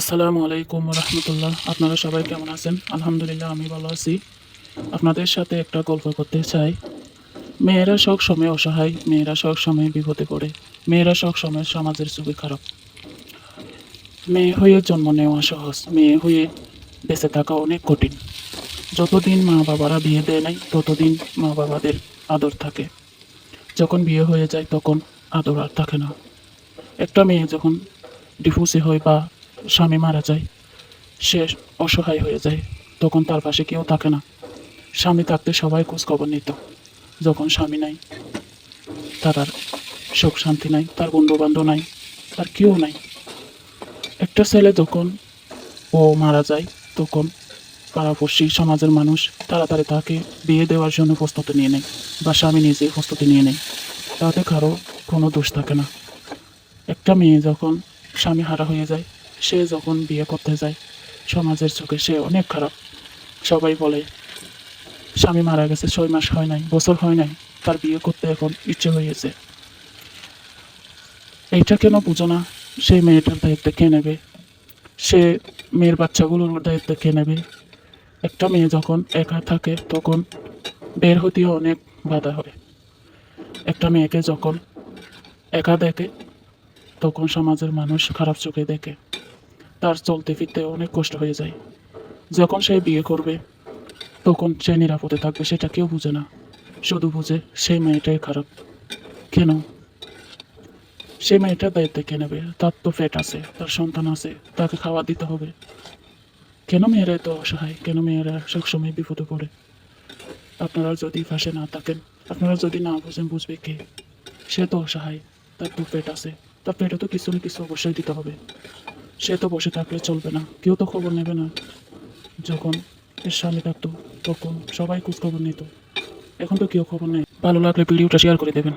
আসসালামু আলাইকুম রহমতুল্লাহ আপনারা সবাই কেমন আছেন? আলহামদুলিল্লাহ, আমি ভালো আছি। আপনাদের সাথে একটা গল্প করতে চাই। মেয়েরা সব সময় অসহায়, মেয়েরা সব সময় বিপদে পড়ে, মেয়েরা সব সময় সমাজের ছবি খারাপ। মেয়ে হয়ে জন্ম নেওয়া সহজ, মেয়ে হয়ে বেঁচে থাকা অনেক কঠিন। যতদিন মা বাবারা বিয়ে দেয় নাই, ততদিন মা বাবাদের আদর থাকে। যখন বিয়ে হয়ে যায়, তখন আদর আর থাকে না। একটা মেয়ে যখন ডিভোর্সে হয় বা স্বামী মারা যায়, সে অসহায় হয়ে যায়, তখন তার পাশে কেউ থাকে না। স্বামী থাকতে সবাই খোঁজখবর নিত। যখন স্বামী নাই, তার আর সুখ শান্তি নাই, তার বন্ধু বান্ধব নাই, তার কেউ নাই। একটা ছেলে যখন ও মারা যায়, তখন পাড়াপড়শি সমাজের মানুষ তাড়াতাড়ি তাকে বিয়ে দেওয়ার জন্য প্রস্তুতি নিয়ে নেয় বা স্বামী নিজে প্রস্তুতি নিয়ে নেয়। তাতে কারও কোনো দোষ থাকে না। একটা মেয়ে যখন স্বামী হারা হয়ে যায় সে যখন বিয়ে করতে যায়, সমাজের চোখে সে অনেক খারাপ। সবাই বলে, স্বামী মারা গেছে, ছয় মাস হয় নাই, বছর হয় নাই, তার বিয়ে করতে এখন ইচ্ছে হয়েছে। এইটা কেন বুঝো না? সেই মেয়েটার দায়িত্ব কে নেবে? সে মেয়ের বাচ্চাগুলোর দায়িত্ব কে নেবে? একটা মেয়ে যখন একা থাকে, তখন বের হতেও অনেক বাধা হয়। একটা মেয়েকে যখন একা দেখে, তখন সমাজের মানুষ খারাপ চোখে দেখে। তার চলতে ফিরতে অনেক কষ্ট হয়ে যায়। যখন সে বিয়ে করবে, তখন সে নিরাপদে থাকবে সেটা কেউ বুঝে না। শুধু বুঝে সেই মেয়েটাই খারাপ। কেন? সেই মেয়েটার দায়িত্ব কে নেবে? তার তো ফেট আছে, তার সন্তান আছে, তাকে খাওয়া দিতে হবে। কেন মেয়েরা এত অসহায়? কেন মেয়েরা সবসময় বিপদে পড়ে? আপনারা যদি পাশে না থাকেন, আপনারা যদি না বুঝেন বুঝবে কে? সে তো অসহায়, তার তো পেট আছে, তার পেটে তো কিছু না কিছু অবশ্যই দিতে হবে। সে তো বসে থাকলে চলবে না। কেউ তো খবর নেবে না। যখন এর স্বামী থাকতো, তখন সবাই খোঁজ খবর নিত। এখন তো কেউ খবর নেই। ভালো লাগলে ভিডিওটা শেয়ার করে দেবেন।